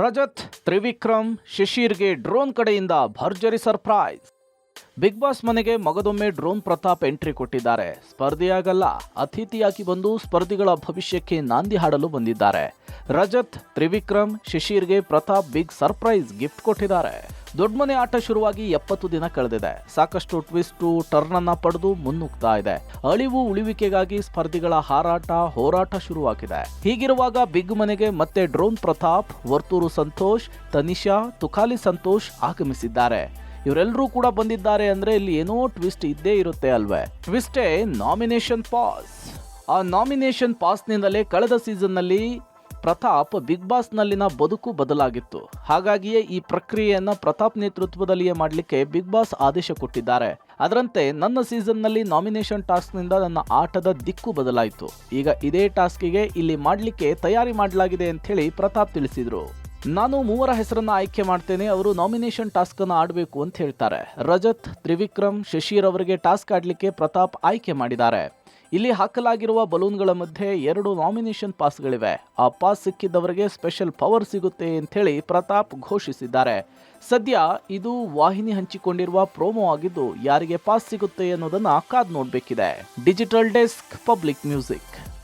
Rajat, Trivikram, ಶಿಶಿರ್ಗೆ drone ಕಡೆಯಿಂದ ಭರ್ಜರಿ surprise. Big boss ಮನೆಗೆ ಮಗದೊಮ್ಮೆ ಡ್ರೋನ್ ಪ್ರತಾಪ್ ಎಂಟ್ರಿ ಕೊಟ್ಟಿದ್ದಾರೆ. ಸ್ಪರ್ಧಿಯಾಗಲ್ಲ, ಅತಿಥಿಯಾಗಿ ಬಂದು ಸ್ಪರ್ಧಿಗಳ ಭವಿಷ್ಯಕ್ಕೆ ನಾಂದಿ ಹಾಡಲು ಬಂದಿದ್ದಾರೆ. ರಜತ್, ತ್ರಿವಿಕ್ರಮ್, ಶಿಶಿರ್ಗೆ ಪ್ರತಾಪ್ ಬಿಗ್ ಸರ್ಪ್ರೈಸ್ ಗಿಫ್ಟ್ ಕೊಟ್ಟಿದ್ದಾರೆ. ದೊಡ್ಡಮನೆ ಆಟ ಶುರುವಾಗಿ ಎಪ್ಪತ್ತು ದಿನ ಕಳೆದಿದೆ. ಸಾಕಷ್ಟು ಟ್ವಿಸ್ಟು ಟರ್ನ್ ಅನ್ನ ಪಡೆದು ಮುನ್ನುಗ್ತಾ ಇದೆ. ಅಳಿವು ಉಳಿವಿಕೆಗಾಗಿ ಸ್ಪರ್ಧಿಗಳ ಹಾರಾಟ, ಹೋರಾಟ ಶುರುವಾಗಿದೆ. ಹೀಗಿರುವಾಗ ಬಿಗ್ ಮನೆಗೆ ಮತ್ತೆ ಡ್ರೋನ್ ಪ್ರತಾಪ್, ವರ್ತೂರು ಸಂತೋಷ್, ತನಿಷಾ, ತುಕಾಲಿ ಸಂತೋಷ್ ಆಗಮಿಸಿದ್ದಾರೆ. ಇವರೆಲ್ಲರೂ ಕೂಡ ಬಂದಿದ್ದಾರೆ ಅಂದ್ರೆ ಇಲ್ಲಿ ಏನೋ ಟ್ವಿಸ್ಟ್ ಇದ್ದೇ ಇರುತ್ತೆ ಅಲ್ವೇ. ಟ್ವಿಸ್ಟೇ ನಾಮಿನೇಷನ್ ಪಾಸ್. ಆ ನಾಮಿನೇಷನ್ ಪಾಸ್ನಿಂದಲೇ ಕಳೆದ ಸೀಸನ್ನಲ್ಲಿ ಪ್ರತಾಪ್ ಬಿಗ್ ಬಾಸ್ನಲ್ಲಿನ ಬದುಕು ಬದಲಾಗಿತ್ತು. ಹಾಗಾಗಿಯೇ ಈ ಪ್ರಕ್ರಿಯೆಯನ್ನು ಪ್ರತಾಪ್ ನೇತೃತ್ವದಲ್ಲಿಯೇ ಮಾಡಲಿಕ್ಕೆ ಬಿಗ್ ಬಾಸ್ ಆದೇಶ ಕೊಟ್ಟಿದ್ದಾರೆ. ಅದರಂತೆ ನನ್ನ ಸೀಸನ್ನಲ್ಲಿ ನಾಮಿನೇಷನ್ ಟಾಸ್ಕ್ನಿಂದ ನನ್ನ ಆಟದ ದಿಕ್ಕು ಬದಲಾಯಿತು. ಈಗ ಇದೇ ಟಾಸ್ಕಿಗೆ ಇಲ್ಲಿ ಮಾಡಲಿಕ್ಕೆ ತಯಾರಿ ಮಾಡಲಾಗಿದೆ ಅಂತ ಹೇಳಿ ಪ್ರತಾಪ್ ತಿಳಿಸಿದರು. ನಾನು ಮೂವರ ಹೆಸರನ್ನ ಆಯ್ಕೆ ಮಾಡ್ತೇನೆ, ಅವರು ನಾಮಿನೇಷನ್ ಟಾಸ್ಕ್ ಅನ್ನು ಆಡಬೇಕು ಅಂತ ಹೇಳ್ತಾರೆ. ರಜತ್, ತ್ರಿವಿಕ್ರಮ್, ಶಶಿರ್ ಅವರಿಗೆ ಟಾಸ್ಕ್ ಆಡಲಿಕ್ಕೆ ಪ್ರತಾಪ್ ಆಯ್ಕೆ ಮಾಡಿದ್ದಾರೆ. ಇಲ್ಲಿ ಹಾಕಲಾಗಿರುವ ಬಲೂನ್ಗಳ ಮಧ್ಯೆ ಎರಡು ನಾಮಿನೇಷನ್ ಪಾಸ್ಗಳಿವೆ. ಆ ಪಾಸ್ ಸಿಕ್ಕಿದ್ದವರಿಗೆ ಸ್ಪೆಷಲ್ ಪವರ್ ಸಿಗುತ್ತೆ ಅಂತ ಹೇಳಿ ಪ್ರತಾಪ್ ಘೋಷಿಸಿದ್ದಾರೆ. ಸದ್ಯ ಇದು ವಾಹಿನಿ ಹಂಚಿಕೊಂಡಿರುವ ಪ್ರೋಮೋ ಆಗಿದ್ದು ಯಾರಿಗೆ ಪಾಸ್ ಸಿಗುತ್ತೆ ಅನ್ನೋದನ್ನ ಕಾದ್ ನೋಡಬೇಕಿದೆ. Digital desk, Public Music.